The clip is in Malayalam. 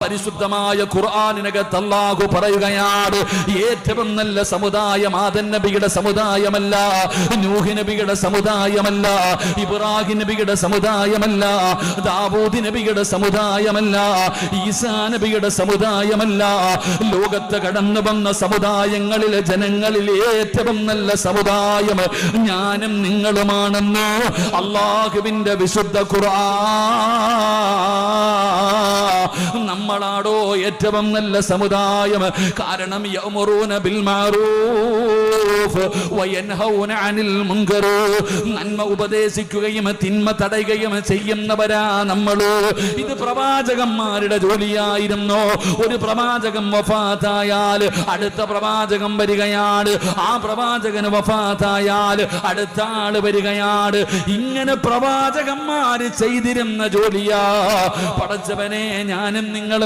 പരിശുദ്ധമായ ഖുർആാനിനകത്ത് അല്ലാഹു പറയുകയാണ് ഏറ്റവും നല്ല സമുദായം ആദൻ നബിയുടെ സമുദായമല്ല നൂഹി നബിയുടെ സമുദായമല്ല ഇബ്രാഹിം നബിയുടെ സമുദായമല്ല ദാവൂദ് നബിയുടെ സമുദായമല്ല ഈസാ നബിയുടെ സമുദായമല്ല. ലോകത്ത് കടന്നു വന്ന സമുദായങ്ങളിലെ ജനങ്ങളിൽ ഏറ്റവും നല്ല സമുദായം ഞാനും നിങ്ങളുമാണെന്ന് അള്ളാഹുവിന്റെ വിശുദ്ധ ഖുർആൻ നമ്മളാടോ ഏറ്റവും നല്ല സമുദായം. കാരണം യൗമറൂന ബിൽ മഅറൂഫ് വയൻഹൗന അനിൽ മുൻകർ നന്മ ഉപദേശിക്കുകയും തിന്മ തടയുകയും ചെയ്യുന്നവരാ നമ്മൾ ഇത് പ്രവാചകന്മാരുടെ ജോലിയായിരുന്നു. ഒരു പ്രവാചകൻ വഫാത്തായാൽ അടുത്ത പ്രവാചകൻ വരികയാണ്. ആ പ്രവാചകന് വഫാത്തായാൽ അടുത്ത ആൾ വരികയാണ്. ഇങ്ങനെ പ്രവാചകന്മാര് ചെയ്തിരുന്ന ജോലിയാ. പടച്ചവനെ ഞാനും നിങ്ങൾ